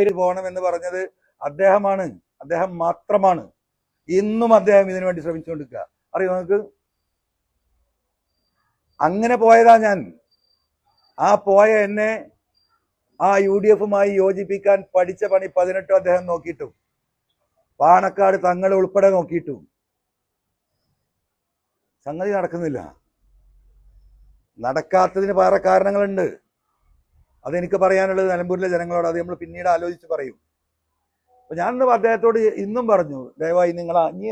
പേര് പോകണം എന്ന് പറഞ്ഞത് അദ്ദേഹമാണ്. അദ്ദേഹം മാത്രമാണ്. ഇന്നും അദ്ദേഹം ഇതിനു വേണ്ടി ശ്രമിച്ചുകൊണ്ടിരിക്കുക. അറിയോ നിങ്ങൾക്ക്? അങ്ങനെ പോയതാ ഞാൻ. ആ പോയ എന്നെ ആ യു ഡി എഫുമായി യോജിപ്പിക്കാൻ പഠിച്ച പണി പതിനെട്ടും അദ്ദേഹം നോക്കിയിട്ടും. പാണക്കാട് തങ്ങൾ ഉൾപ്പെടെ നോക്കിയിട്ടും. സംഗതി നടക്കുന്നില്ല. നടക്കാത്തതിന് വേറെ കാരണങ്ങളുണ്ട്. അതെനിക്ക് പറയാനുള്ളത് നിലമ്പൂരിലെ ജനങ്ങളോട് അത് നമ്മൾ പിന്നീട് ആലോചിച്ച് പറയും. അപ്പൊ ഞാൻ അദ്ദേഹത്തോട് ഇന്നും പറഞ്ഞു ദയവായി നിങ്ങൾ ഇനി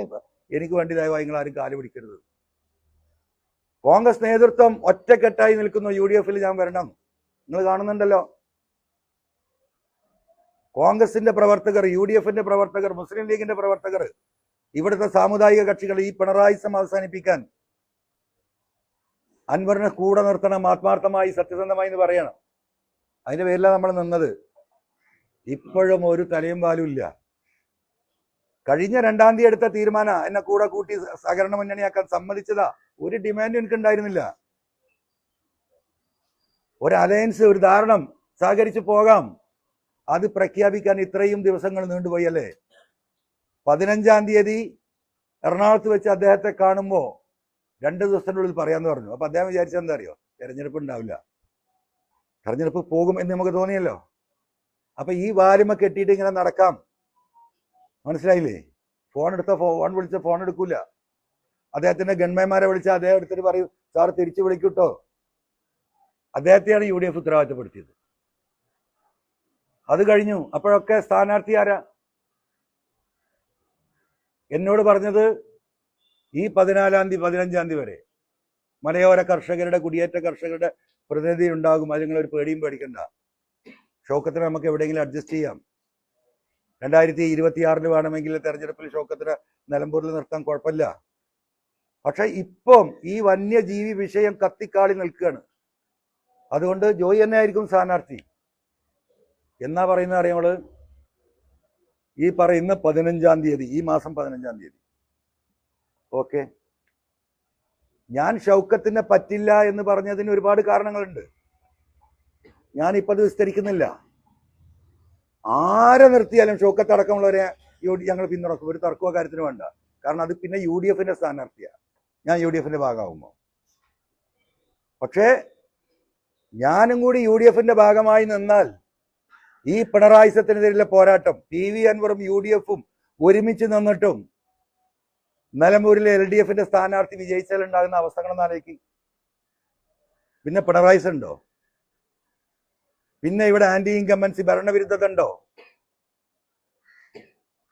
എനിക്ക് വേണ്ടി ദയവായി നിങ്ങൾ ആരും കാൽ പിടിക്കരുത്. കോൺഗ്രസ് നേതൃത്വം ഒറ്റക്കെട്ടായി നിൽക്കുന്നു യു ഡി എഫിൽ ഞാൻ വരണം. നിങ്ങൾ കാണുന്നുണ്ടല്ലോ. കോൺഗ്രസിന്റെ പ്രവർത്തകർ യു ഡി എഫിന്റെ പ്രവർത്തകർ മുസ്ലിം ലീഗിന്റെ പ്രവർത്തകർ ഇവിടുത്തെ സാമുദായിക കക്ഷികൾ ഈ പിണറായിസം അവസാനിപ്പിക്കാൻ അൻവറിനെ കൂടെ നിർത്തണം ആത്മാർത്ഥമായി സത്യസന്ധമായി എന്ന് പറയണം. അതിന്റെ പേരിലാണ് നമ്മൾ നിന്നത്. ഇപ്പോഴും ഒരു തലയും പാലും ഇല്ല. കഴിഞ്ഞ രണ്ടാം തീയതി എടുത്ത തീരുമാന എന്നെ കൂടെ കൂട്ടി സഹകരണ മുന്നണിയാക്കാൻ സമ്മതിച്ചതാ. ഒരു ഡിമാൻഡ് എനിക്ക് ഉണ്ടായിരുന്നില്ല ഒരു അലയൻസ് ഒരു ധാരണം സഹകരിച്ചു പോകാം. അത് പ്രഖ്യാപിക്കാൻ ഇത്രയും ദിവസങ്ങൾ നീണ്ടുപോയി അല്ലേ? പതിനഞ്ചാം തീയതി എറണാകുളത്ത് വെച്ച് അദ്ദേഹത്തെ കാണുമ്പോൾ രണ്ട് ദിവസത്തിനുള്ളിൽ പറയാന്ന് പറഞ്ഞു. അപ്പൊ അദ്ദേഹം വിചാരിച്ചെന്താ അറിയോ? തെരഞ്ഞെടുപ്പ് ഉണ്ടാവില്ല. തെരഞ്ഞെടുപ്പ് പോകും എന്ന് നമുക്ക് തോന്നിയല്ലോ. അപ്പൊ ഈ വാലുമ കെട്ടിയിട്ട് ഇങ്ങനെ നടക്കാം. മനസ്സിലായില്ലേ? ഫോൺ എടുത്ത ഫോൺ വിളിച്ച ഫോൺ എടുക്കൂല. അദ്ദേഹത്തിന്റെ ഗൺമേന്മാരെ വിളിച്ച അദ്ദേഹം എടുത്തിട്ട് പറയും സാർ തിരിച്ചു വിളിക്കൂട്ടോ? അദ്ദേഹത്തെയാണ് യു ഡി എഫ് ഉത്തരവാദിത്തപ്പെടുത്തിയത്. അത് കഴിഞ്ഞു. അപ്പോഴൊക്കെ സ്ഥാനാർത്ഥി ആരാ? എന്നോട് പറഞ്ഞത് ഈ പതിനാലാം തീയതി പതിനഞ്ചാം തീയതി വരെ മലയോര കർഷകരുടെ കുടിയേറ്റ കർഷകരുടെ പ്രതിനിധി ഉണ്ടാകും അത് നിങ്ങളൊരു പേടിയും പേടിക്കണ്ട. ഷോക്കത്തിന് നമുക്ക് എവിടെയെങ്കിലും അഡ്ജസ്റ്റ് ചെയ്യാം. രണ്ടായിരത്തി ഇരുപത്തിയാറിൽ വേണമെങ്കിൽ തെരഞ്ഞെടുപ്പിൽ ഷോക്കത്തിന് നിലമ്പൂരിൽ നിർത്താൻ കുഴപ്പമില്ല. പക്ഷെ ഇപ്പം ഈ വന്യജീവി വിഷയം കത്തിക്കാളി നിൽക്കുകയാണ്. അതുകൊണ്ട് ജോയി തന്നെ ആയിരിക്കും സ്ഥാനാർത്ഥി. എന്നാ പറയുന്നത് അറിയാമോൾ ഈ പറയുന്ന പതിനഞ്ചാം തീയതി ഈ മാസം പതിനഞ്ചാം തീയതി. ഓക്കെ? ഞാൻ ഷൗക്കത്തിനെ പറ്റില്ല എന്ന് പറഞ്ഞതിന് ഒരുപാട് കാരണങ്ങളുണ്ട്. ഇപ്പൊ അത് വിസ്തരിക്കുന്നില്ല. ആരെ നിർത്തിയാലും ഷൗക്കത്ത് അടക്കമുള്ളവരെ ഞങ്ങൾ പിന്തുണക്കും. ഒരു തർക്കമോ കാര്യത്തിന് വേണ്ട. കാരണം അത് പിന്നെ യു ഡി എഫിന്റെ സ്ഥാനാർത്ഥിയാണ് ഞാൻ യു ഡി എഫിന്റെ ഭാഗമാകുമ്പോൾ പക്ഷേ ഞാനും കൂടി യു ഡി എഫിന്റെ ഭാഗമായി നിന്നാൽ ഈ പിണറായിസത്തിനെതിരെയുള്ള പോരാട്ടം പി വി അൻവറും യു ഡി എഫും ഒരുമിച്ച് നിന്നിട്ടും നിലമ്പൂരിലെ എൽ ഡി എഫിന്റെ സ്ഥാനാർത്ഥി വിജയിച്ചാൽ ഉണ്ടാകുന്ന അവസ്ഥകളൊന്നും ആലോചിക്കും. പിന്നെ പിണറായിസ് ഉണ്ടോ? പിന്നെ ഇവിടെ ആന്റി ഇൻകമ്പൻസി ഭരണവിരുദ്ധത ഉണ്ടോ?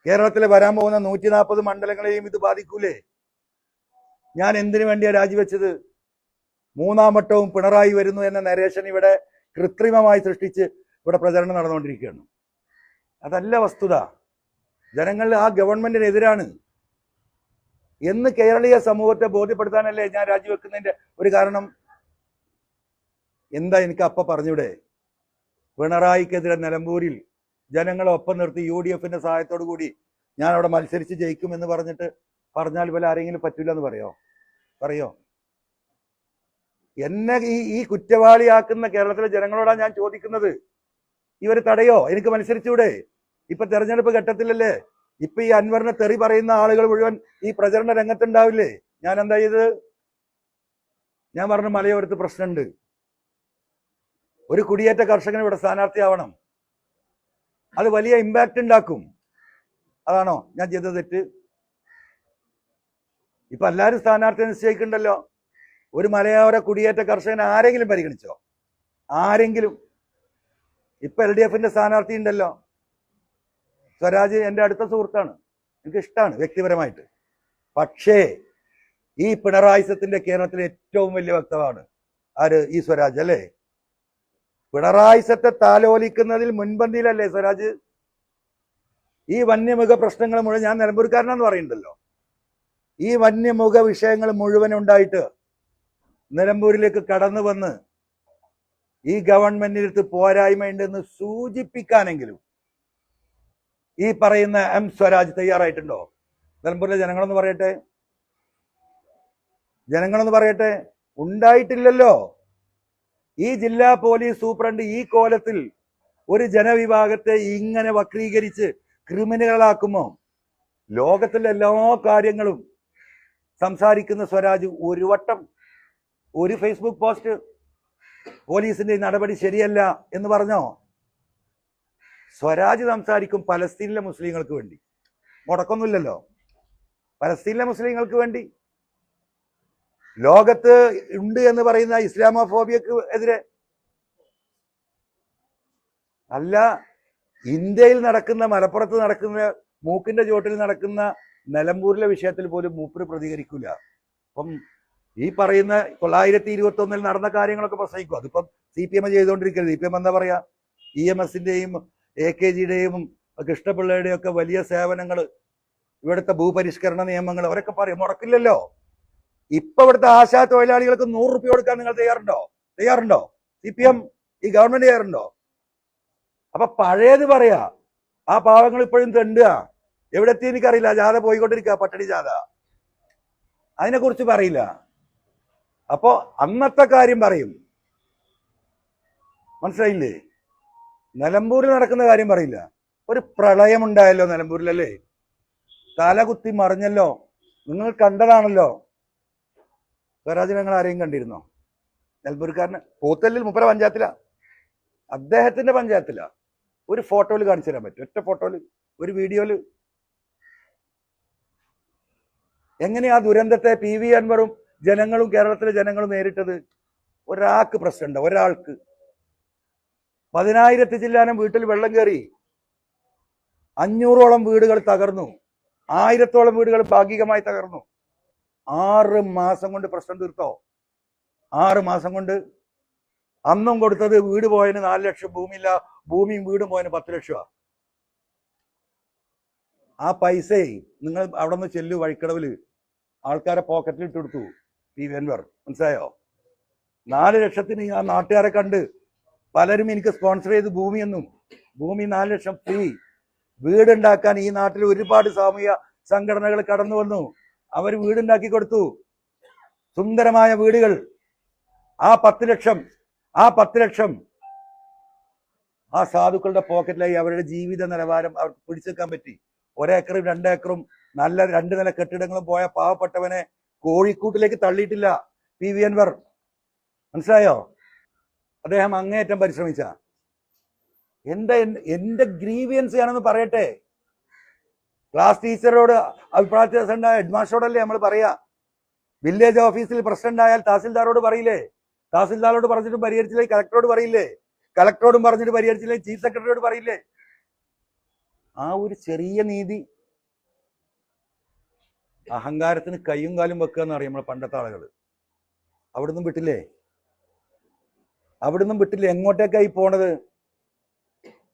കേരളത്തിൽ വരാൻ പോകുന്ന നൂറ്റി നാൽപ്പത് മണ്ഡലങ്ങളെയും ഇത് ബാധിക്കൂലേ? ഞാൻ എന്തിനു വേണ്ടിയാ രാജിവെച്ചത്? മൂന്നാം വട്ടവും പിണറായി വരുന്നു എന്ന നരേഷൻ ഇവിടെ കൃത്രിമമായി സൃഷ്ടിച്ച് ഇവിടെ പ്രചരണം നടന്നുകൊണ്ടിരിക്കുകയാണ്. അതല്ല വസ്തുത. ജനങ്ങൾ ആ ഗവൺമെന്റിനെതിരാണ് എന്ന് കേരളീയ സമൂഹത്തെ ബോധ്യപ്പെടുത്താനല്ലേ ഞാൻ രാജിവെക്കുന്നതിന്റെ ഒരു കാരണം? എന്താ എനിക്ക് അപ്പ പറഞ്ഞൂടെ? പിണറായിക്കെതിരെ നിലമ്പൂരിൽ ജനങ്ങളെ ഒപ്പം നിർത്തി യു ഡി എഫിന്റെ സഹായത്തോടു കൂടി ഞാൻ അവിടെ മത്സരിച്ച് ജയിക്കും എന്ന് പറഞ്ഞിട്ട് പറഞ്ഞാൽ പോലെ ആരെങ്കിലും പറ്റില്ല എന്ന് പറയോ? പറയോ? എന്നെ ഈ ഈ കുറ്റവാളിയാക്കുന്ന കേരളത്തിലെ ജനങ്ങളോടാണ് ഞാൻ ചോദിക്കുന്നത്. ഇവർ തടയോ? എനിക്ക് മത്സരിച്ചൂടെ? ഇപ്പൊ തെരഞ്ഞെടുപ്പ് ഘട്ടത്തിലല്ലേ? ഇപ്പൊ ഈ അൻവറിനെ തെറി പറയുന്ന ആളുകൾ മുഴുവൻ ഈ പ്രചരണ രംഗത്തുണ്ടാവില്ലേ? ഞാൻ എന്താ ചെയ്തത്? ഞാൻ പറഞ്ഞു മലയോരത്ത് പ്രശ്നമുണ്ട്. ഒരു കുടിയേറ്റ കർഷകൻ ഇവിടെ സ്ഥാനാർത്ഥിയാവണം. അത് വലിയ ഇമ്പാക്റ്റ് ഉണ്ടാക്കും. അതാണോ ഞാൻ ചെയ്ത തെറ്റ്? ഇപ്പൊ എല്ലാവരും സ്ഥാനാർത്ഥി നിശ്ചയിക്കുന്നുണ്ടല്ലോ ഒരു മലയോര കുടിയേറ്റ കർഷകൻ ആരെങ്കിലും പരിഗണിച്ചോ? ആരെങ്കിലും? ഇപ്പൊ എൽ ഡി എഫിന്റെ സ്ഥാനാർത്ഥി ഉണ്ടല്ലോ. സ്വരാജ് എന്റെ അടുത്ത സുഹൃത്താണ്. എനിക്ക് ഇഷ്ടമാണ് വ്യക്തിപരമായിട്ട്. പക്ഷേ ഈ പിണറായിസത്തിന്റെ കേരളത്തിലെ ഏറ്റവും വലിയ വക്താവാണ് ആര്? ഈ സ്വരാജ് അല്ലേ? പിണറായിസത്തെ താലോലിക്കുന്നതിൽ മുൻപന്തിയിലല്ലേ സ്വരാജ്? ഈ വന്യമൃഗ പ്രശ്നങ്ങൾ മുഴുവൻ ഞാൻ നിലമ്പൂർക്കാരനാന്ന് പറയുന്നുണ്ടല്ലോ. ഈ വന്യമൃഗ വിഷയങ്ങൾ മുഴുവൻ ഉണ്ടായിട്ട് നിലമ്പൂരിലേക്ക് കടന്നു വന്ന് ഈ ഗവൺമെന്റിനടുത്ത് പോരായ്മയുണ്ടെന്ന് സൂചിപ്പിക്കാനെങ്കിലും ഈ പറയുന്ന എം സ്വരാജ് തയ്യാറായിട്ടുണ്ടോ? നിലമ്പൂരിലെ ജനങ്ങളൊന്ന് പറയട്ടെ. ജനങ്ങളൊന്ന് പറയട്ടെ. ഉണ്ടായിട്ടില്ലല്ലോ. ഈ ജില്ലാ പോലീസ് സൂപ്രണ്ട് ഈ കോലത്തിൽ ഒരു ജനവിഭാഗത്തെ ഇങ്ങനെ വക്രീകരിച്ച് ക്രിമിനലുകളാക്കുമോ? ലോകത്തിലെ എല്ലാ കാര്യങ്ങളും സംസാരിക്കുന്ന സ്വരാജ് ഒരു വട്ടം ഒരു ഫേസ്ബുക്ക് പോസ്റ്റ് പോലീസിന്റെ നടപടി ശരിയല്ല എന്ന് പറഞ്ഞോ? സ്വരാജ് സംസാരിക്കും പലസ്തീനിലെ മുസ്ലിങ്ങൾക്ക് വേണ്ടി. മുടക്കൊന്നുമില്ലല്ലോ പലസ്തീനിലെ മുസ്ലിങ്ങൾക്ക് വേണ്ടി. ലോകത്ത് ഉണ്ട് എന്ന് പറയുന്ന ഇസ്ലാമോഫോബിയക്ക് എതിരെ. അല്ല ഇന്ത്യയിൽ നടക്കുന്ന മലപ്പുറത്ത് നടക്കുന്ന മൂക്കിന്റെ ചോട്ടിൽ നടക്കുന്ന നിലമ്പൂരിലെ വിഷയത്തിൽ പോലും മൂപ്പര് പ്രതികരിക്കില്ല അപ്പം ഈ പറയുന്ന തൊള്ളായിരത്തി ഇരുപത്തി ഒന്നിൽ നടന്ന കാര്യങ്ങളൊക്കെ പ്രസംഗിക്കും. അതിപ്പം സി പി എം ചെയ്തുകൊണ്ടിരിക്കരുത്. സി പി എം എന്താ പറയാ? ഇ എം എസിന്റെയും എ കെ ജിയുടെയും കൃഷ്ണപിള്ളയുടെയും ഒക്കെ വലിയ സേവനങ്ങൾ ഇവിടുത്തെ ഭൂപരിഷ്കരണ നിയമങ്ങൾ അവരൊക്കെ പറയും മുടക്കില്ലല്ലോ ഇപ്പൊ ഇവിടുത്തെ ആശാ തൊഴിലാളികൾക്ക് നൂറ് റുപ്യ കൊടുക്കാൻ നിങ്ങൾ തയ്യാറുണ്ടോ? തയ്യാറുണ്ടോ? സി പി എം ഈ ഗവൺമെന്റ് തയ്യാറുണ്ടോ? അപ്പൊ പഴയത് പറയാ ആ പാവങ്ങൾ ഇപ്പോഴും തെണ്ടുക എവിടെ എത്തി എനിക്കറിയില്ല. ജാഥ പോയിക്കൊണ്ടിരിക്കുക പട്ടണി ജാഥ. അതിനെ കുറിച്ച് പറയില്ല. അപ്പോ അന്നത്തെ കാര്യം പറയും. മനസ്സിലായില്ലേ? നിലമ്പൂരിൽ നടക്കുന്ന കാര്യം പറയില്ല. ഒരു പ്രളയമുണ്ടായല്ലോ നിലമ്പൂരിലല്ലേ? തലകുത്തി മറിഞ്ഞല്ലോ. നിങ്ങൾ കണ്ടതാണല്ലോ. സ്വരാജ് ഞങ്ങൾ ആരെയും കണ്ടിരുന്നോ? നിലമ്പൂർക്കാരന് പോത്തല്ലിൽ മുപ്പര പഞ്ചായത്തിലാ. അദ്ദേഹത്തിന്റെ പഞ്ചായത്തിലാ. ഒരു ഫോട്ടോയിൽ കാണിച്ചു തരാൻ പറ്റും. ഒറ്റ ഫോട്ടോയിൽ ഒരു വീഡിയോയിൽ. എങ്ങനെയാ ദുരന്തത്തെ പി വി അൻവറും ജനങ്ങളും കേരളത്തിലെ ജനങ്ങളും നേരിട്ടത്? ഒരാൾക്ക് പ്രശ്നമുണ്ട്. ഒരാൾക്ക്. പതിനായിരത്തി ചില്ലാനം വീട്ടിൽ വെള്ളം കയറി. അഞ്ഞൂറോളം വീടുകൾ തകർന്നു. ആയിരത്തോളം വീടുകൾ ഭാഗികമായി തകർന്നു. ആറ് മാസം കൊണ്ട് പ്രശ്നം തീർത്തോ? ആറ് മാസം കൊണ്ട്. അന്നും കൊടുത്തത് വീട് പോയതിന് നാല് ലക്ഷം ഭൂമിയില്ല. ഭൂമിയും വീടും പോയതിന് പത്ത് ലക്ഷമാണ് ആ പൈസയെ നിങ്ങൾ അവിടെ നിന്ന് ചെല്ലു വഴിക്കടവിൽ ആൾക്കാരെ പോക്കറ്റിൽ ഇട്ടു കൊടുത്തു. P V Anvar. മനസ്സിലായോ? നാല് ലക്ഷത്തിന് ആ നാട്ടുകാരെ കണ്ട് പലരും എനിക്ക് സ്പോൺസർ ചെയ്ത് ഭൂമിയെന്നും ഭൂമി നാല് ലക്ഷം ഫ്രീ വീടുണ്ടാക്കാൻ ഈ നാട്ടിൽ ഒരുപാട് സാമൂഹ്യ സംഘടനകൾ കടന്നു വന്നു. അവർ വീടുണ്ടാക്കി കൊടുത്തു. സുന്ദരമായ വീടുകൾ. ആ പത്ത് ലക്ഷം ആ പത്ത് ലക്ഷം ആ സാധുക്കളുടെ പോക്കറ്റിലായി അവരുടെ ജീവിത നിലവാരം അവർക്ക് പിടിച്ചെടുക്കാൻ പറ്റി. ഒരേക്കറും രണ്ടേക്കറും നല്ല രണ്ട് നില കെട്ടിടങ്ങളും പോയ പാവപ്പെട്ടവനെ കോഴിക്കൂട്ടിലേക്ക് തള്ളിയിട്ടില്ല പി വി അൻവർ. മനസ്സിലായോ? അദ്ദേഹം അങ്ങേയറ്റം പരിശ്രമിച്ച. എന്റെ എന്റെ ഗ്രീവിയൻസ് ആണെന്ന് പറയട്ടെ. ക്ലാസ് ടീച്ചറോട് അഭിപ്രായ വ്യത്യാസമുണ്ട് ഹെഡ് ഹെഡ്മാസ്റ്ററോടല്ലേ നമ്മൾ പറയാ? വില്ലേജ് ഓഫീസിൽ പ്രസിഡന്റ് ആയാൽ തഹസിൽദാരോട് പറയില്ലേ? തഹസിൽദാരോട് പറഞ്ഞിട്ട് പരിഹരിച്ചില്ലേ? കലക്ടറോട് പറയില്ലേ? കലക്ടറോടും പറഞ്ഞിട്ട് പരിഹരിച്ചില്ലേ? ചീഫ് സെക്രട്ടറിയോട് പറയില്ലേ? ആ ഒരു ചെറിയ നീതി അഹങ്കാരത്തിന് കയ്യും കാലും വെക്കുക എന്ന് പറയും നമ്മളെ പണ്ടത്തെ ആളുകൾ അവിടുന്ന് വിട്ടില്ലേ? അവിടുന്ന് വിട്ടില്ല. എങ്ങോട്ടേക്കായി പോണത്?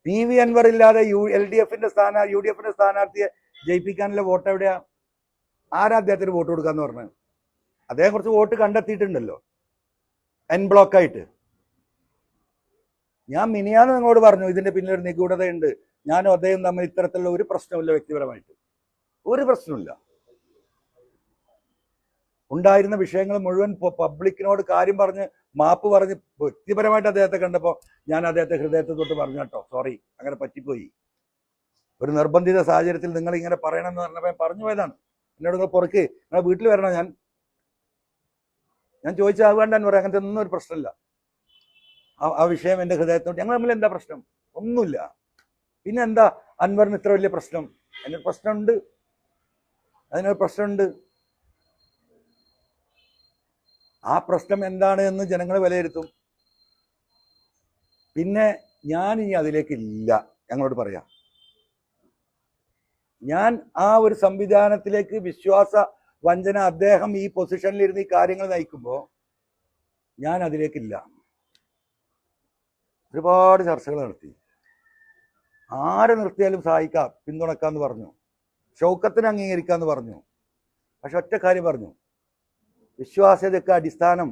പി വി അൻവർ ഇല്ലാതെ യു എൽ ഡി എഫിന്റെ സ്ഥാനാർ യു ഡി എഫിന്റെ സ്ഥാനാർത്ഥിയെ ജയിപ്പിക്കാനുള്ള വോട്ട് എവിടെയാ? ആരാ അദ്ദേഹത്തിന് വോട്ട് കൊടുക്കാന്ന് പറഞ്ഞത്? അദ്ദേഹം കുറച്ച് വോട്ട് കണ്ടെത്തിയിട്ടുണ്ടല്ലോ. എൻ ബ്ലോക്ക് ആയിട്ട്. ഞാൻ മിനിയാന്ന് നിങ്ങളോട് പറഞ്ഞു ഇതിന്റെ പിന്നിൽ ഒരു നിഗൂഢതയുണ്ട്. ഞാനും അദ്ദേഹം തമ്മിൽ ഇത്തരത്തിലുള്ള ഒരു പ്രശ്നമില്ല വ്യക്തിപരമായിട്ട്. ഒരു പ്രശ്നമില്ല ഉണ്ടായിരുന്ന വിഷയങ്ങൾ മുഴുവൻ പബ്ലിക്കിനോട് കാര്യം പറഞ്ഞ് മാപ്പ് പറഞ്ഞ് വ്യക്തിപരമായിട്ട് അദ്ദേഹത്തെ കണ്ടപ്പോൾ ഞാൻ അദ്ദേഹത്തെ ഹൃദയത്തെ തൊട്ട് പറഞ്ഞു കേട്ടോ. സോറി അങ്ങനെ പറ്റിപ്പോയി. ഒരു നിർബന്ധിത സാഹചര്യത്തിൽ നിങ്ങൾ ഇങ്ങനെ പറയണമെന്ന് പറഞ്ഞപ്പോൾ പറഞ്ഞു പോയതാണ്. എന്നോട് നിങ്ങൾ പുറക്ക്. നിങ്ങളെ വീട്ടിൽ വരണം ഞാൻ? ഞാൻ എന്ന് പറയാം. അങ്ങനത്തെ ഒന്നും ഒരു പ്രശ്നമില്ല. ആ ആ വിഷയം എന്റെ ഹൃദയത്തോട്ട് ഞങ്ങൾ തമ്മിൽ എന്താ പ്രശ്നം? ഒന്നുമില്ല. പിന്നെന്താ? അൻവറിന് ഇത്ര വലിയ പ്രശ്നം. എന്നൊരു പ്രശ്നമുണ്ട്. അതിനൊരു പ്രശ്നമുണ്ട്. ആ പ്രശ്നം എന്താണ് എന്ന് ജനങ്ങൾ വിലയിരുത്തും. പിന്നെ ഞാൻ ഇനി അതിലേക്ക് ഇല്ല. ഞങ്ങളോട് പറയാം. ഞാൻ ആ ഒരു സംവിധാനത്തിലേക്ക് വിശ്വാസ വഞ്ചന അദ്ദേഹം ഈ പൊസിഷനിലിരുന്ന് ഈ കാര്യങ്ങൾ നയിക്കുമ്പോൾ ഞാൻ അതിലേക്കില്ല ഒരുപാട് ചർച്ചകൾ നടത്തി. ആരെ നിർത്തിയാലും സഹായിക്കാം പിന്തുണക്കാന്ന് പറഞ്ഞു. ഷൗക്കത്തിന് അംഗീകരിക്കാന്ന് പറഞ്ഞു. പക്ഷെ ഒറ്റ കാര്യം പറഞ്ഞു. വിശ്വാസ്യതയ്ക്ക് അടിസ്ഥാനം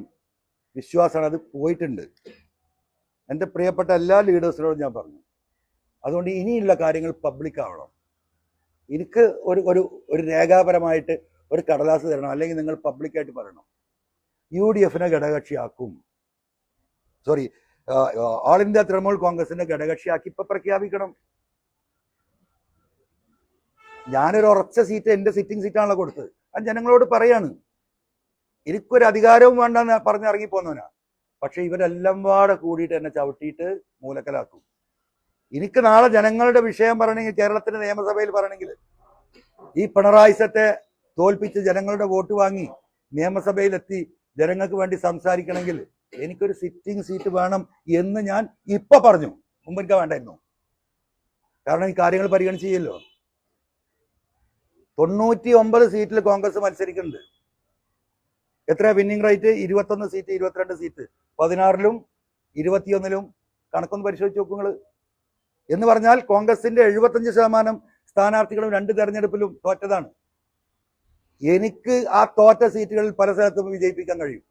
വിശ്വാസമാണ്. അത് പോയിട്ടുണ്ട്. എന്റെ പ്രിയപ്പെട്ട എല്ലാ ലീഡേഴ്സിനോടും ഞാൻ പറഞ്ഞു. അതുകൊണ്ട് ഇനിയുള്ള കാര്യങ്ങൾ പബ്ലിക് ആവണം. എനിക്ക് ഒരു ഒരു ഒരു രേഖാപരമായിട്ട് ഒരു കടലാസ് തരണം. അല്ലെങ്കിൽ നിങ്ങൾ പബ്ലിക്കായിട്ട് പറയണം. യു ഡി എഫിനെ ഘടകക്ഷിയാക്കും സോറി ഓൾ ഇന്ത്യ തൃണമൂൽ കോൺഗ്രസിന്റെ ഘടകക്ഷിയാക്കി ഇപ്പൊ പ്രഖ്യാപിക്കണം. ഞാനൊരു ഉറച്ച സീറ്റ് എന്റെ സിറ്റിംഗ് സീറ്റാണല്ലോ കൊടുത്തത്. അത് ജനങ്ങളോട് പറയാണ്. എനിക്കൊരു അധികാരവും വേണ്ടെന്ന് പറഞ്ഞ് ഇറങ്ങിപ്പോന്നവനാണ് പക്ഷെ ഇവരെല്ലാം പാടെ കൂടിയിട്ട് എന്നെ ചവിട്ടിയിട്ട് മൂലക്കലാക്കും. എനിക്ക് നാളെ ജനങ്ങളുടെ വിഷയം പറയണമെങ്കിൽ കേരളത്തിന്റെ നിയമസഭയിൽ പറയണമെങ്കിൽ ഈ പിണറായിസത്തെ തോൽപ്പിച്ച് ജനങ്ങളുടെ വോട്ട് വാങ്ങി നിയമസഭയിലെത്തി ജനങ്ങൾക്ക് വേണ്ടി സംസാരിക്കണമെങ്കിൽ എനിക്കൊരു സിറ്റിംഗ് സീറ്റ് വേണം എന്ന് ഞാൻ ഇപ്പൊ പറഞ്ഞു. മുമ്പ് എനിക്ക് വേണ്ടായിരുന്നു. കാരണം ഈ കാര്യങ്ങൾ പരിഗണിച്ച് ചെയ്യല്ലോ. തൊണ്ണൂറ്റി ഒമ്പത് സീറ്റിൽ കോൺഗ്രസ് മത്സരിക്കുന്നുണ്ട്. എത്ര വിന്നിംഗ് റേറ്റ് ഇരുപത്തൊന്ന് സീറ്റ് ഇരുപത്തിരണ്ട് സീറ്റ് പതിനാറിലും ഇരുപത്തിയൊന്നിലും കണക്കൊന്ന് പരിശോധിച്ച് നോക്കൂ നിങ്ങൾ എന്ന് പറഞ്ഞാൽ കോൺഗ്രസിന്റെ എഴുപത്തഞ്ച് ശതമാനം സ്ഥാനാർത്ഥികളും രണ്ട് തെരഞ്ഞെടുപ്പിലും തോറ്റതാണ്. എനിക്ക് ആ തോറ്റ സീറ്റുകളിൽ പല സ്ഥലത്തും വിജയിപ്പിക്കാൻ കഴിയും.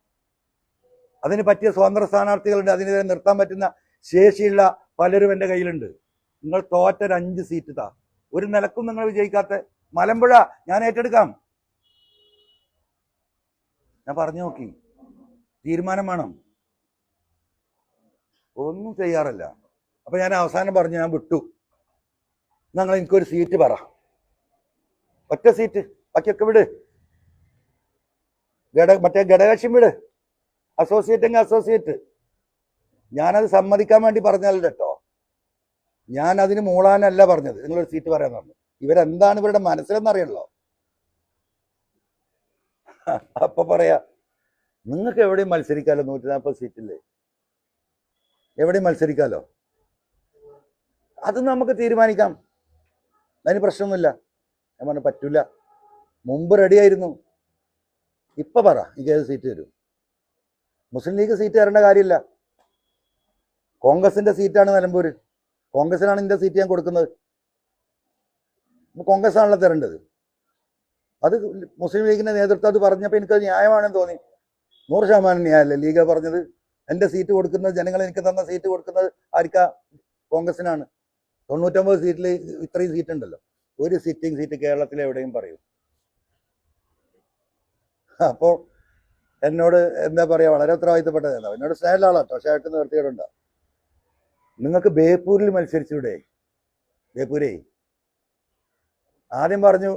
അതിന് പറ്റിയ സ്വതന്ത്ര സ്ഥാനാർത്ഥികളുണ്ട് അതിനെതിരെ നിർത്താൻ പറ്റുന്ന ശേഷിയുള്ള പലരും എന്റെ കയ്യിലുണ്ട്. നിങ്ങൾ തോറ്റ ഒരു അഞ്ച് സീറ്റ് താ. ഒരു നിലക്കും നിങ്ങൾ വിജയിക്കാത്ത മലമ്പുഴ ഞാൻ ഏറ്റെടുക്കാം. ഞാൻ പറഞ്ഞു നോക്കി. തീരുമാനം വേണം. ഒന്നും ചെയ്യാറില്ല. അപ്പൊ ഞാൻ അവസാനം പറഞ്ഞു ഞാൻ വിട്ടു. നിങ്ങൾ എനിക്കൊരു സീറ്റ് പറ. ഒറ്റ സീറ്റ് ബാക്കിയൊക്കെ വിട്. ഘട മറ്റേ ഘടകക്ഷ്യം വിട്. അസോസിയേറ്റ് എങ്കിൽ അസോസിയേറ്റ് ഞാനത് സമ്മതിക്കാൻ വേണ്ടി പറഞ്ഞല്ല കേട്ടോ. ഞാൻ അതിന് മൂളാനല്ല പറഞ്ഞത്. നിങ്ങളൊരു സീറ്റ് പറയാൻ പറഞ്ഞു. ഇവരെന്താണ് ഇവരുടെ മനസ്സിലെന്നറിയണല്ലോ അപ്പൊ പറയാ നിങ്ങൾക്ക് എവിടെയും മത്സരിക്കാലോ? നൂറ്റി നാൽപ്പത് സീറ്റില്ലേ? എവിടെയും മത്സരിക്കാലോ? അത് നമുക്ക് തീരുമാനിക്കാം. അതിന് പ്രശ്നമൊന്നുമില്ല. ഞാൻ പറഞ്ഞു പറ്റൂല. മുമ്പ് റെഡിയായിരുന്നു ഇപ്പൊ പറ എനിക്ക് ഏത് സീറ്റ് തരും മുസ്ലിം ലീഗ് സീറ്റ് തരേണ്ട കാര്യമില്ല. കോൺഗ്രസിന്റെ സീറ്റാണ് നിലമ്പൂര്. കോൺഗ്രസിനാണ് ഇതിന്റെ സീറ്റ് ഞാൻ കൊടുക്കുന്നത്. കോൺഗ്രസ് ആണല്ലോ തരേണ്ടത്. അത് മുസ്ലിം ലീഗിന്റെ നേതൃത്വം അത് പറഞ്ഞപ്പോൾ എനിക്കത് ന്യായമാണെന്ന് തോന്നി. നൂറ് ശതമാനം ന്യായമല്ലേ ലീഗ് പറഞ്ഞത് എന്റെ സീറ്റ് കൊടുക്കുന്നത് ജനങ്ങൾ എനിക്ക് തന്ന സീറ്റ് കൊടുക്കുന്നത് ആർക്കാ? കോൺഗ്രസിനാണ്. തൊണ്ണൂറ്റൊമ്പത് സീറ്റിൽ ഇത്രയും സീറ്റ് ഉണ്ടല്ലോ. ഒരു സിറ്റിംഗ് സീറ്റ് കേരളത്തിൽ എവിടെയും പറയും. അപ്പോൾ എന്നോട് എന്താ പറയാ? വളരെ ഉത്തരവാദിത്തപ്പെട്ട നേതാവ് എന്നോട് സ്നേഹമുള്ള പക്ഷേ നിർത്തിയിട്ടുണ്ട് നിങ്ങൾക്ക് ബേപ്പൂരിൽ മത്സരിച്ചൂടെ? ബേപ്പൂരേ? ആദ്യം പറഞ്ഞു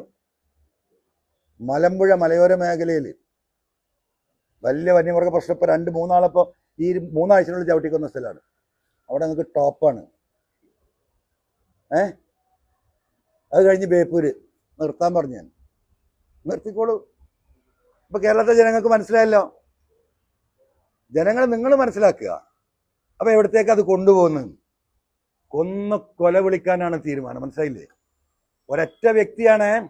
മലമ്പുഴ മലയോര മേഖലയിൽ വലിയ വന്യമൃഗ പ്രശ്നം ഇപ്പോൾ രണ്ട് മൂന്നാളിപ്പോൾ ഈ മൂന്നാഴ്ചനുള്ളിൽ ചവിട്ടിക്കുന്ന സ്ഥലമാണ്. അവിടെ നിങ്ങൾക്ക് ടോപ്പാണ്. ഏ? അത് കഴിഞ്ഞ് ബേപ്പൂര്. നിർത്താൻ പറഞ്ഞു ഞാൻ. നിർത്തിക്കോളൂ. ഇപ്പം കേരളത്തിലെ ജനങ്ങൾക്ക് മനസ്സിലായല്ലോ. ജനങ്ങൾ നിങ്ങൾ മനസ്സിലാക്കുക. അപ്പോൾ എവിടത്തേക്ക് അത് കൊണ്ടുപോകുന്നു? കൊന്ന് കൊല വിളിക്കാനാണ് തീരുമാനം. മനസ്സിലായില്ലേ? ഒരൊറ്റ വ്യക്തിയാണ്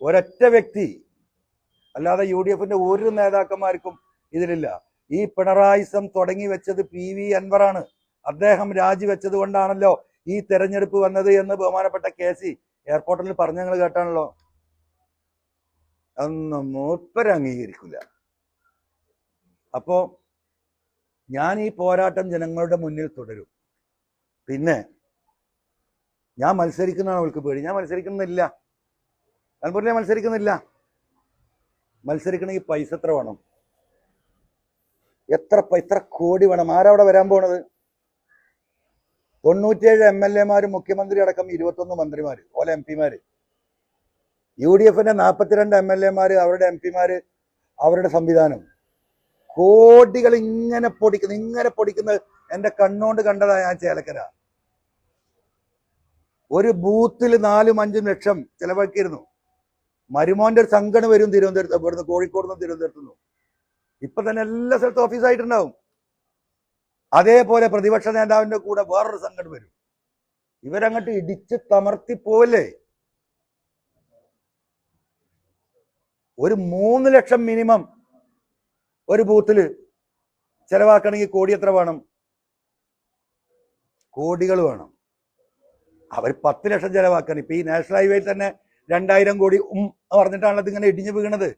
ഒരൊറ്റ വ്യക്തി അല്ലാതെ യു ഡി എഫിന്റെ ഒരു നേതാക്കന്മാർക്കും ഇതിലില്ല. ഈ പിണറായിസം തുടങ്ങി വെച്ചത് പി വി അൻവറാണ്. അദ്ദേഹം രാജിവെച്ചത് കൊണ്ടാണല്ലോ ഈ തെരഞ്ഞെടുപ്പ് വന്നത് എന്ന് ബഹുമാനപ്പെട്ട കെ സി എയർപോർട്ടിൽ പറഞ്ഞു ഞങ്ങൾ കേട്ടാണല്ലോ. അതൊന്നും മൂപ്പര് അംഗീകരിക്കില്ല അപ്പോ ഞാൻ ഈ പോരാട്ടം ജനങ്ങളുടെ മുന്നിൽ തുടരും. പിന്നെ ഞാൻ മത്സരിക്കുന്നതാണ് അവൾക്ക് പേടി. ഞാൻ മത്സരിക്കുന്നില്ല. ഞാൻ മത്സരിക്കുന്നില്ല. മത്സരിക്കണമെങ്കിൽ പൈസ എത്ര വേണം? എത്ര എത്ര കോടി വേണം? ആരവിടെ വരാൻ പോണത്? തൊണ്ണൂറ്റിയേഴ് എം എൽ മുഖ്യമന്ത്രി അടക്കം ഇരുപത്തൊന്ന് മന്ത്രിമാര് ഓല എം പിമാര്. യു ഡി എഫിന്റെ നാൽപ്പത്തിരണ്ട് എം എൽ എമാര് അവരുടെ എം പിമാര് അവരുടെ സംവിധാനം. കോടികൾ ഇങ്ങനെ പൊടിക്കുന്നു ഇങ്ങനെ പൊടിക്കുന്നത് എന്റെ കണ്ണുകൊണ്ട് കണ്ടതാണ് ഞാൻ ചേലക്കര. ഒരു ബൂത്തിൽ നാലും അഞ്ചും ലക്ഷം ചെലവാക്കിയിരുന്നു. മരുമോന്റെ ഒരു സംഘടന വരും തിരുവനന്തപുരത്ത് ഇവിടുന്ന് കോഴിക്കോട് നിന്ന് തിരുവനന്തപുരത്ത് നിന്നും. ഇപ്പൊ തന്നെ എല്ലാ സ്ഥലത്തും ഓഫീസായിട്ടുണ്ടാവും. അതേപോലെ പ്രതിപക്ഷ നേതാവിന്റെ കൂടെ വേറൊരു സംഘടന വരും. ഇവരങ്ങോട്ട് ഇടിച്ച് തമർത്തി പോവല്ലേ? ഒരു മൂന്ന് ലക്ഷം മിനിമം ഒരു ബൂത്തിൽ ചെലവാക്കണമെങ്കിൽ കോടി എത്ര വേണം? കോടികൾ വേണം. അവർ പത്ത് ലക്ഷം ചെലവാക്കണം. ഇപ്പൊ ഈ നാഷണൽ ഹൈവേയിൽ തന്നെ രണ്ടായിരം കോടി ഉം എന്ന് പറഞ്ഞിട്ടാണല്ലോ ഇതിങ്ങനെ ഇടിഞ്ഞു വീണത്.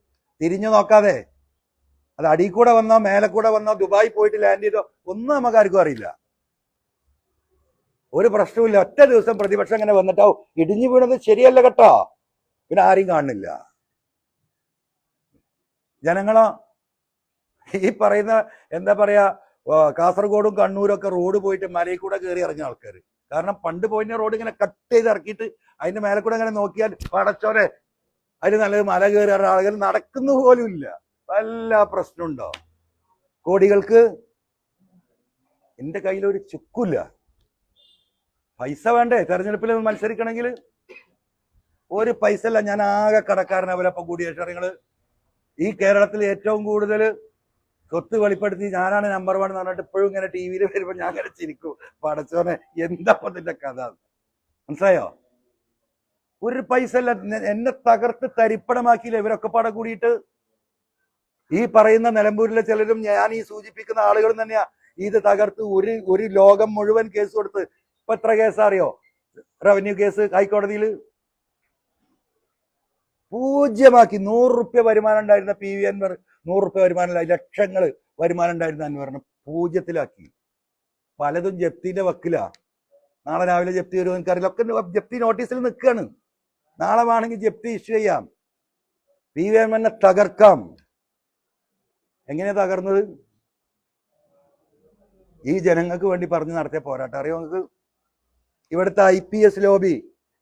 തിരിഞ്ഞു നോക്കാതെ. അത് അടി കൂടെ വന്നോ മേലെ കൂടെ വന്നോ ദുബായി പോയിട്ട് ലാൻഡ് ചെയ്തോ ഒന്നും നമുക്ക് ആർക്കും അറിയില്ല. ഒരു പ്രശ്നവുമില്ല. ഒറ്റ ദിവസം പ്രതിപക്ഷം ഇങ്ങനെ വന്നിട്ടോ ഇടിഞ്ഞു വീണത് ശരിയല്ല കേട്ടോ. പിന്നെ ആരെയും കാണുന്നില്ല. ജനങ്ങളോ ഈ പറയുന്ന എന്താ പറയാ കാസർഗോഡും കണ്ണൂരും ഒക്കെ റോഡ് പോയിട്ട് മലയിൽ കൂടെ കയറി ഇറങ്ങിയ ആൾക്കാർ കാരണം പണ്ട് പോയിന്റെ റോഡ് ഇങ്ങനെ കട്ട് ചെയ്ത് ഇറക്കിയിട്ട് അതിന്റെ മേലെ കൂടെ അങ്ങനെ നോക്കിയാൽ പടച്ചോരെ അതിന് നല്ലത് മല കയറി ആളുകൾ നടക്കുന്ന പോലും ഇല്ല. വല്ല പ്രശ്നമുണ്ടോ കോടികൾക്ക് എന്റെ കയ്യിൽ ഒരു ചുക്കില്ല പൈസ വേണ്ടേ? തെരഞ്ഞെടുപ്പിൽ മത്സരിക്കണമെങ്കിൽ? ഒരു പൈസ അല്ല ഞാൻ ആകെ കടക്കാരനെ അപ്പൊ കൂടിയ നിങ്ങൾ ഈ കേരളത്തിൽ ഏറ്റവും കൂടുതൽ സ്വത്ത് വെളിപ്പെടുത്തി ഞാനാണ് നമ്പർ വൺ എന്ന് പറഞ്ഞിട്ട് ഇപ്പോഴും ഇങ്ങനെ ടി വിയിൽ വരുമ്പോൾ ഞാൻ ഇങ്ങനെ ചിരിക്കും. പടച്ചോനെ എന്താ ഇതിന്റെ കഥ? മനസ്സിലായോ? ഒരു പൈസ അല്ല എന്നെ തകർത്ത് തരിപ്പണമാക്കിയില്ല ഇവരൊക്കെ പാടെ കൂടിയിട്ട്? ഈ പറയുന്ന നിലമ്പൂരിലെ ചിലരും ഞാൻ ഈ സൂചിപ്പിക്കുന്ന ആളുകളും തന്നെയാ. ഇത് തകർത്ത് ഒരു ഒരു ലോകം മുഴുവൻ കേസ് കൊടുത്ത്. ഇപ്പൊ എത്ര കേസാ അറിയോ? റവന്യൂ കേസ് ഹൈക്കോടതിയിൽ പൂജ്യമാക്കി. നൂറ് റുപ്യ വരുമാനം ഉണ്ടായിരുന്ന പി വി അൻവർ നൂറ് റുപ്യ വരുമാനം ലക്ഷങ്ങൾ വരുമാനം ഉണ്ടായിരുന്ന അൻവറിനെ പൂജ്യത്തിലാക്കി. പലതും ജപ്തിന്റെ വക്കിലാ. നാളെ രാവിലെ ജപ്തി വരുമോ എനിക്കറിയില്ല. ഒക്കെ ജപ്തി നോട്ടീസിൽ നിൽക്കുകയാണ്. നാളെ വേണമെങ്കിൽ ജപ്തി ഇഷ്യൂ ചെയ്യാം. പി വി എന്നെ തകർക്കാം. എങ്ങനെയാ തകർന്നത്? ഈ ജനങ്ങൾക്ക് വേണ്ടി പറഞ്ഞു നടത്തിയ പോരാട്ടം. അറിയോ നിങ്ങൾക്ക്? ഇവിടുത്തെ ഐ പി എസ് ലോബി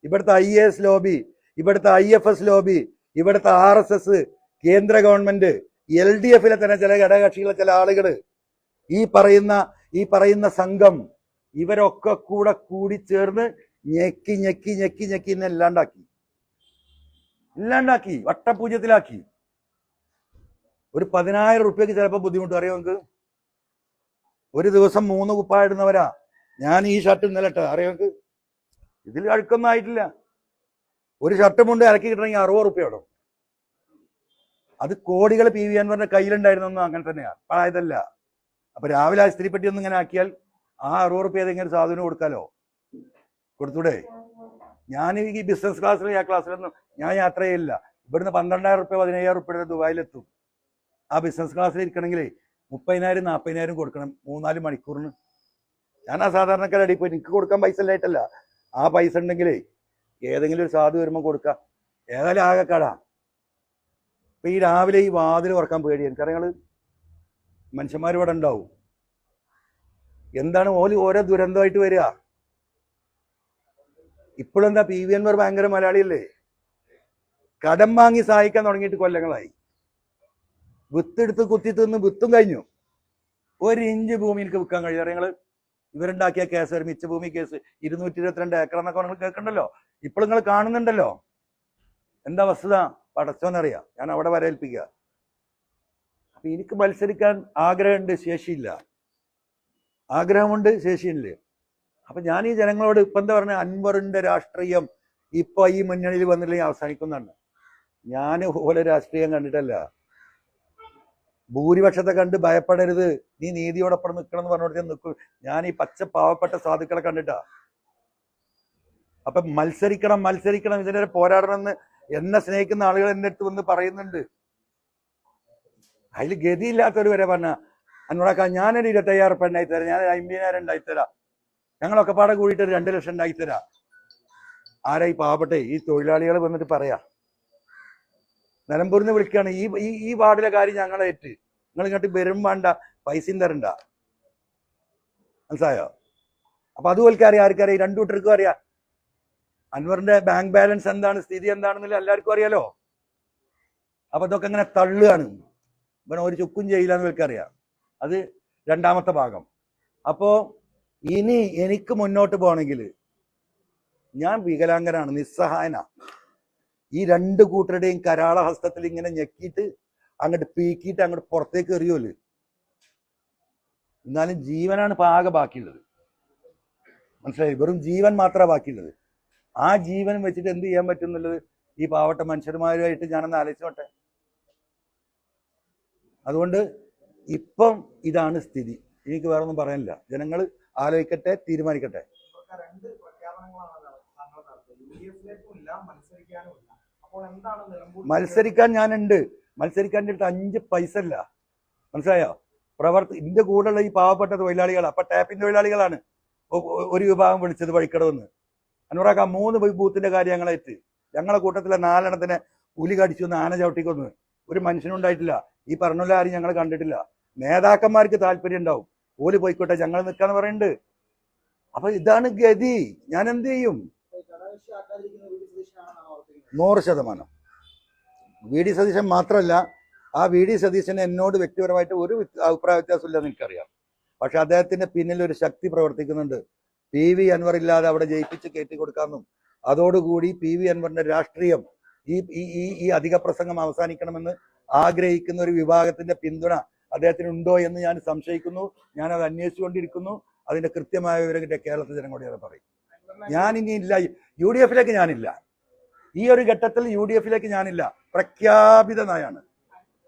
ഇവിടുത്തെ ഐ എ എസ് ലോബി ഇവിടുത്തെ ഐ എഫ് എസ് ലോബി ഇവിടുത്തെ ആർ എസ് എസ് കേന്ദ്ര ഗവൺമെന്റ് എൽ ഡി എഫിലെ തന്നെ ചില ഘടകകക്ഷികളെ ചില ആളുകൾ ഈ പറയുന്ന ഈ പറയുന്ന സംഘം ഇവരൊക്കെ കൂടെ കൂടി ചേർന്ന് ഞെക്കി ഞെക്കി ഞെക്കി ഞെക്കി എന്നെ ഇല്ലാണ്ടാക്കി ഇല്ലാണ്ടാക്കി വട്ടപൂജ്യത്തിലാക്കി. ഒരു പതിനായിരം റുപ്യക്ക് ചിലപ്പോൾ ബുദ്ധിമുട്ട്. അറിയോ നിങ്ങൾക്ക് ഒരു ദിവസം മൂന്ന് കുപ്പായിടുന്നവരാ. ഞാൻ ഈ ഷർട്ട് ഇന്നലെ അറിയോ നിങ്ങൾക്ക് ഇതിൽ അഴുക്കൊന്നും ആയിട്ടില്ല. ഒരു ഷർട്ട് മുണ്ട് ഇറക്കി കിട്ടണമെങ്കിൽ അറുപത് റുപ്യ ഇടും. അത് കോടികൾ പി വി അൻവറിന്റെ കയ്യിലുണ്ടായിരുന്നൊന്നും അങ്ങനെ തന്നെയാണ് പഴയതല്ല. അപ്പൊ രാവിലെ ആ സ്ത്രീപ്പെട്ടി ഒന്നും ഇങ്ങനെ ആക്കിയാൽ ആ അറുപത് റുപ്യ ഏതെങ്കിലും സാധനം കൊടുക്കാലോ? കൊടുത്തൂടെ? ഞാൻ ഈ ബിസിനസ് ക്ലാസ്സിലും ആ ക്ലാസ്സിലൊന്നും ഞാൻ യാത്ര ചെയ്യില്ല. ഇവിടുന്ന് പന്ത്രണ്ടായിരം റുപ്യ പതിനയ്യായിരം റുപ്യയുടെ ദുബായിലെത്തും. ആ ബിസിനസ് ക്ലാസ്സിൽ ഇരിക്കണമെങ്കിലേ മുപ്പതിനായിരം നാൽപ്പതിനായിരം കൊടുക്കണം മൂന്നാൽ മണിക്കൂറിന്. ഞാൻ ആ സാധാരണക്കാരുടെ അടിയിൽ പോയി. എനിക്ക് കൊടുക്കാൻ പൈസ ഇല്ലായിട്ടല്ല. ആ പൈസ ഉണ്ടെങ്കിലേ ഏതെങ്കിലും ഒരു സാധു വരുമ്പോൾ കൊടുക്കുക ഏതായാലും ആകെ കട ഇപ്പം ഈ രാവിലെ ഈ വാതിൽ ഉറക്കാൻ പേടി. എനിക്കറിയാങ്ങൾ മനുഷ്യന്മാർ ഇവിടെ ഉണ്ടാവും. എന്താണ് ഓൽ ഓരോ ദുരന്തമായിട്ട് വരിക? ഇപ്പോഴെന്താ പി വി എൻവർ ഭയങ്കര മലയാളിയല്ലേ? കടം വാങ്ങി സഹായിക്കാൻ തുടങ്ങിയിട്ട് കൊല്ലങ്ങളായി. വിത്തെടുത്ത് കുത്തി തിന്ന് വിത്തും കഴിഞ്ഞു. ഒരു ഇഞ്ച് ഭൂമി എനിക്ക് വിൽക്കാൻ കഴിയും ഞങ്ങൾ ഇവരുണ്ടാക്കിയ കേസ് ഒരു മിച്ച ഭൂമി കേസ് ഇരുന്നൂറ്റി ഇരുപത്തിരണ്ട് ഏക്കർ എന്നൊക്കെ നിങ്ങൾ കേൾക്കണ്ടല്ലോ? ഇപ്പോൾ നിങ്ങൾ കാണുന്നുണ്ടല്ലോ? എന്താ വസ്തുത? പടച്ചോന്നറിയാം ഞാൻ അവിടെ വരേൽപ്പിക്കുക അപ്പൊ എനിക്ക് മത്സരിക്കാൻ ആഗ്രഹമുണ്ട് ശേഷിയില്ല. ആഗ്രഹമുണ്ട് ശേഷിയില്ല. അപ്പൊ ഞാൻ ഈ ജനങ്ങളോട് ഇപ്പൊ എന്താ പറഞ്ഞ? അൻവറിന്റെ രാഷ്ട്രീയം ഇപ്പൊ ഈ മുന്നണിയിൽ വന്നില്ലെങ്കിൽ അവസാനിക്കുന്നതാണ് ഞാൻ ഓലെ രാഷ്ട്രീയം കണ്ടിട്ടല്ല. ഭൂരിപക്ഷത്തെ കണ്ട് ഭയപ്പെടരുത്. നീ നീതിയോടൊപ്പം നിൽക്കണം എന്ന് പറഞ്ഞോടത്ത് നിൽക്കും ഞാൻ ഈ പച്ച പാവപ്പെട്ട സാധുക്കളെ കണ്ടിട്ടാ. അപ്പൊ മത്സരിക്കണം മത്സരിക്കണം ഇതിനെ പോരാടണം എന്ന് എന്നെ സ്നേഹിക്കുന്ന ആളുകൾ എന്റെ അടുത്ത് വന്ന് പറയുന്നുണ്ട്. അതിൽ ഗതിയില്ലാത്തവർ വരെ പറഞ്ഞ അന്നോടാക്ക ഞാനൊരു ഇരുപത്തയ്യായിരം ഉറുപ്പ ഉണ്ടായി തരാം ഞാൻ അമ്പതിനായിരം ഉണ്ടായി തരാം ഞങ്ങളൊക്കെ പാടെ കൂടിയിട്ട് രണ്ട് ലക്ഷം ഉണ്ടായി തരാം ആരായി പാവപ്പെട്ടെ? ഈ തൊഴിലാളികൾ വന്നിട്ട് പറയാ. നിലമ്പൂരിൽ നിന്ന് വിളിക്കുകയാണ് ഈ ഈ ഈ വാർഡിലെ കാര്യം ഞങ്ങളെ ഏറ്റ് നിങ്ങൾ ഇങ്ങോട്ട് വരും വേണ്ട പൈസയും തരണ്ട. മനസ്സിലായോ? അപ്പൊ അതുപോലെ അറിയാം. ആർക്കറിയാം? രണ്ടു കൂട്ടർക്കും അറിയാം. അൻവറിന്റെ ബാങ്ക് ബാലൻസ് എന്താണ് സ്ഥിതി എന്താണെന്നില്ല എല്ലാവർക്കും അറിയാലോ? അപ്പൊ ഇതൊക്കെ ഇങ്ങനെ തള്ളുകയാണ്. ഇവനെ ഒരു ചുക്കും ചെയ്യില്ല എന്ന് ഇവർക്കറിയാം അത് രണ്ടാമത്തെ ഭാഗം. അപ്പോ ഇനി എനിക്ക് മുന്നോട്ട് പോകണമെങ്കിൽ ഞാൻ വികലാംഗനാണ് നിസ്സഹായന. ഈ രണ്ട് കൂട്ടരുടെയും കരാള ഹസ്തത്തിൽ ഇങ്ങനെ ഞെക്കിയിട്ട് അങ്ങോട്ട് പീക്കിയിട്ട് അങ്ങോട്ട് പുറത്തേക്ക് എറിയോൽ എന്നാലും ജീവനാണ് ഇപ്പൊ ആകെ ബാക്കിയുള്ളത്. മനസ്സിലായി? വെറും ജീവൻ മാത്രമാണ് ബാക്കിയുള്ളത്. ആ ജീവൻ വെച്ചിട്ട് എന്ത് ചെയ്യാൻ പറ്റും എന്നുള്ളത് ഈ പാവട്ട മനുഷ്യന്മാരുമായിട്ട് ഞാനൊന്ന് ആലോചിച്ചോട്ടെ. അതുകൊണ്ട് ഇപ്പം ഇതാണ് സ്ഥിതി. എനിക്ക് വേറെ ഒന്നും പറയാനില്ല. ജനങ്ങൾ ആലോചിക്കട്ടെ തീരുമാനിക്കട്ടെ. രണ്ട് പ്രഖ്യാപനങ്ങളാണ് യു ഡി എഫിലേക്കും മത്സരിക്കാനും മത്സരിക്കാൻ ഞാനുണ്ട്. മത്സരിക്കാൻ എന്റെ അടുത്ത് അഞ്ച് പൈസ ഇല്ല മനസ്സിലായോ? പ്രവർത്തി ഇന്റെ കൂടെയുള്ള ഈ പാവപ്പെട്ട തൊഴിലാളികളാണ് അപ്പൊ ടാപ്പിന്റെ തൊഴിലാളികളാണ്. ഒരു വിഭാഗം വിളിച്ചത് വഴിക്കടവെന്ന്. അനുറാക്ക മൂന്ന് ബൂത്തിന്റെ കാര്യം ഞങ്ങളേറ്റ്. ഞങ്ങളെ കൂട്ടത്തിലെ നാലെണ്ണത്തിനെ പുലി കടിച്ചു എന്ന് ആന ചവിട്ടിക്കൊന്ന്. ഒരു മനുഷ്യനുണ്ടായിട്ടില്ല ഈ പറഞ്ഞുള്ള ആരും ഞങ്ങൾ കണ്ടിട്ടില്ല. നേതാക്കന്മാർക്ക് താല്പര്യം ഉണ്ടാവും. ഓൽ പോയിക്കോട്ടെ ഞങ്ങൾ നിൽക്കാന്ന് പറയുന്നുണ്ട് അപ്പൊ ഇതാണ് ഗതി. ഞാൻ എന്ത് ചെയ്യും? നൂറ് ശതമാനം. വി ഡി സതീശൻ മാത്രമല്ല ആ വി ഡി സതീശന് എന്നോട് വ്യക്തിപരമായിട്ട് ഒരു അഭിപ്രായ വ്യത്യാസമില്ലെന്ന് എനിക്കറിയാം. പക്ഷെ അദ്ദേഹത്തിന്റെ പിന്നിൽ ഒരു ശക്തി പ്രവർത്തിക്കുന്നുണ്ട്. പി വി അൻവർ ഇല്ലാതെ അവിടെ ജയിപ്പിച്ച് കയറ്റി കൊടുക്കാമെന്നും അതോടുകൂടി പി വി അൻവറിന്റെ രാഷ്ട്രീയം ഈ ഈ ഈ അധിക പ്രസംഗം അവസാനിക്കണമെന്ന് ആഗ്രഹിക്കുന്ന ഒരു വിഭാഗത്തിന്റെ പിന്തുണ അദ്ദേഹത്തിന് ഉണ്ടോ എന്ന് ഞാൻ സംശയിക്കുന്നു. ഞാൻ അത് അന്വേഷിച്ചുകൊണ്ടിരിക്കുന്നു. അതിന്റെ കൃത്യമായ വിവരം കേരളത്തിൽ ജനങ്ങളോട് പറയും. ഞാൻ ഇനി ഇല്ല. യു ഡി എഫിലേക്ക് ഞാനില്ല. ഈ ഒരു ഘട്ടത്തിൽ യു ഡി എഫിലേക്ക് ഞാനില്ല. പ്രഖ്യാപിത നയാണ്.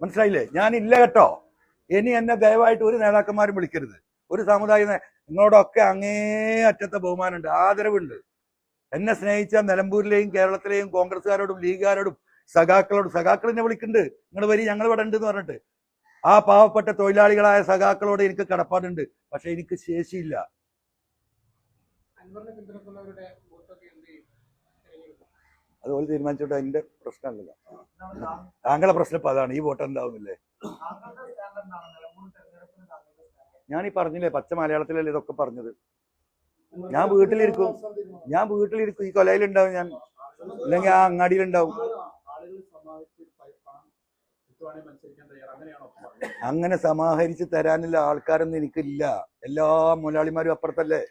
മനസ്സിലായില്ലേ? ഞാനില്ല കേട്ടോ. ഇനി എന്നെ ദയവായിട്ട് ഒരു നേതാക്കന്മാരും വിളിക്കരുത്. ഒരു സമുദായ നിങ്ങളോടൊക്കെ അങ്ങേ അറ്റത്തെ ബഹുമാനമുണ്ട് ആദരവുണ്ട്. എന്നെ സ്നേഹിച്ച നിലമ്പൂരിലെയും കേരളത്തിലെയും കോൺഗ്രസ്സുകാരോടും ലീഗുകാരോടും സഖാക്കളോടും സഖാക്കൾ എന്നെ വിളിക്കുന്നുണ്ട്. നിങ്ങൾ വരി ഞങ്ങൾ ഇവിടെ ഉണ്ട് എന്ന് പറഞ്ഞിട്ട്. ആ പാവപ്പെട്ട തൊഴിലാളികളായ സഖാക്കളോട് എനിക്ക് കടപ്പാടുണ്ട്. പക്ഷെ എനിക്ക് ശേഷിയില്ല അൻവറിനെ പിന്തുണക്കുന്നവരുടെ വോട്ടൊക്കെ എന്ത് ചെയ്യും അതുപോലെ തീരുമാനിച്ചോട്ടെ അതിന്റെ പ്രശ്നമല്ല താങ്കളെ താങ്കളുടെ പ്രശ്നം ഇപ്പൊ അതാണ്. ഈ വോട്ട് തെരഞ്ഞെടുപ്പിന് ഞാൻ ഈ പറഞ്ഞില്ലേ പച്ച മലയാളത്തിലല്ലേ ഇതൊക്കെ പറഞ്ഞത്? ഞാൻ വീട്ടിലിരിക്കും. ഞാൻ വീട്ടിലിരിക്കും. ഈ കൊലയിലുണ്ടാവും ഞാൻ. അല്ലെങ്കിൽ ആ അങ്ങാടിയിലുണ്ടാവും? അങ്ങനെ സമാഹരിച്ച് തരാനുള്ള ആൾക്കാരൊന്നും എനിക്കില്ല. എല്ലാ മുതലാളിമാരും അപ്പുറത്തല്ലേ?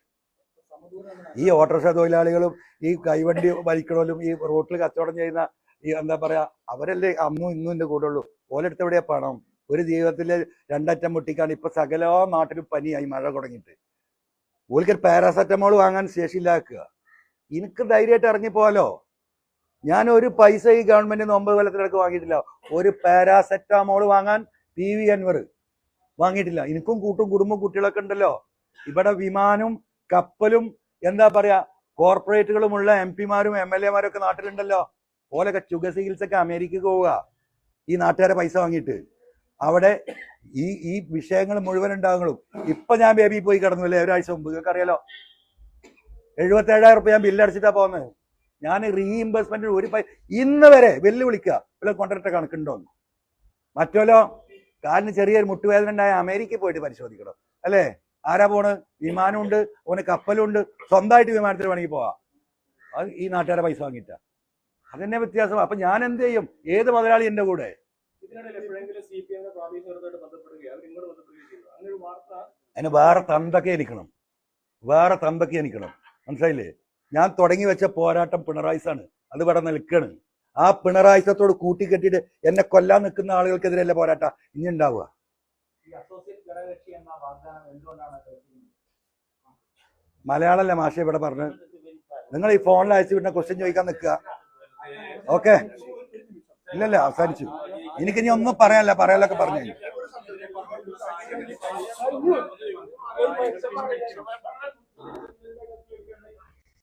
ഈ ഓട്ടോറിക്ഷ തൊഴിലാളികളും ഈ കൈവണ്ടി വലിക്കണോലും ഈ റോട്ടിൽ കച്ചവടം ചെയ്യുന്ന ഈ എന്താ പറയാ അവരല്ലേ അന്നും ഇന്നും എന്റെ കൂടെ ഉള്ളൂ. ഓലെടുത്ത് എവിടെയാ പണം? ഒരു ജീവിതത്തിലെ രണ്ടറ്റം മുട്ടിക്കാണ് ഇപ്പൊ സകല നാട്ടിലും പനിയായി മഴ തുടങ്ങിയിട്ട്. ഓൽക്കൊരു പാരാസെറ്റമോൾ വാങ്ങാൻ ശേഷിയില്ലാക്കുക എനിക്ക് ധൈര്യമായിട്ട് ഇറങ്ങി പോകാലോ ഞാൻ ഒരു പൈസ ഈ ഗവൺമെന്റ് ഒമ്പത് കൊല്ലത്തിനടക്ക് വാങ്ങിയിട്ടില്ല. ഒരു പാരാസെറ്റാമോൾ വാങ്ങാൻ പി വി അൻവർ വാങ്ങിയിട്ടില്ല. എനിക്കും കൂട്ടും കുടുംബം കുട്ടികളൊക്കെ ഉണ്ടല്ലോ. ഇവിടെ വിമാനവും കപ്പലും എന്താ പറയാ കോർപ്പറേറ്റുകളുമുള്ള എം പിമാരും എം എൽ എമാരും ഒക്കെ നാട്ടിലുണ്ടല്ലോ. ഓലൊക്കെ ചുക ചികിത്സക്ക് അമേരിക്കക്ക് പോവുക ഈ നാട്ടുകാരെ പൈസ വാങ്ങിയിട്ട്. അവിടെ ഈ ഈ വിഷയങ്ങൾ മുഴുവൻ ഉണ്ടാകും. ഇപ്പൊ ഞാൻ ബേബി പോയി കിടന്നു അല്ലേ ഒരാഴ്ച മുമ്പ്. നിങ്ങൾക്ക് അറിയാലോ എഴുപത്തി ഏഴായിരം ഞാൻ ബില്ലടിച്ചിട്ടാ പോകുന്നത് ഞാൻ റീഇംബേഴ്സ്മെന്റ് ഒരു പൈസ ഇന്ന് വരെ വെല്ലുവിളിക്കുക ഇവിടെ കൊണ്ടിട്ട കണക്കുണ്ടോന്ന് മറ്റോലോ കാലിന് ചെറിയൊരു മുട്ടുവേദന ഉണ്ടായ അമേരിക്കയിൽ പോയിട്ട് പരിശോധിക്കണം. അല്ലേ? ആരാ പോണ്? വിമാനമുണ്ട് ഓന് കപ്പലുണ്ട് സ്വന്തമായിട്ട് വിമാനത്തിൽ വേണമെങ്കിൽ പോവാം. അത് ഈ നാട്ടുകാരെ പൈസ വാങ്ങിയിട്ടാ. അതെന്നെ വ്യത്യാസം. അപ്പൊ ഞാൻ എന്ത് ചെയ്യും? ഏത് മുതലാളി എന്റെ കൂടെ? അതിന് വേറെ തന്തൊക്കെ എനിക്കണം. വേറെ തന്തൊക്കെ എനിക്കണം. മനസ്സിലായില്ലേ? ഞാൻ തുടങ്ങി വെച്ച പോരാട്ടം പിണറായിസാണ്. അത് ഇവിടെ നിൽക്കണ്. ആ പിണറായിസത്തോട് കൂട്ടിക്കെട്ടിയിട്ട് എന്നെ കൊല്ലാൻ നിൽക്കുന്ന ആളുകൾക്കെതിരെയല്ലേ പോരാട്ട? ഇനി ഉണ്ടാവുക. മലയാളമല്ലേ മാഷ ഇവിടെ പറഞ്ഞു നിങ്ങൾ ഈ ഫോണിൽ അയച്ചു വിടുന്ന ക്വസ്റ്റ്യൻ ചോദിക്കാൻ നിൽക്കുക. ഓക്കെ ഇല്ലല്ല അവസാനിച്ചു. എനിക്ക് ഇനി ഒന്നും പറയാനല്ല പറയാനൊക്കെ പറഞ്ഞു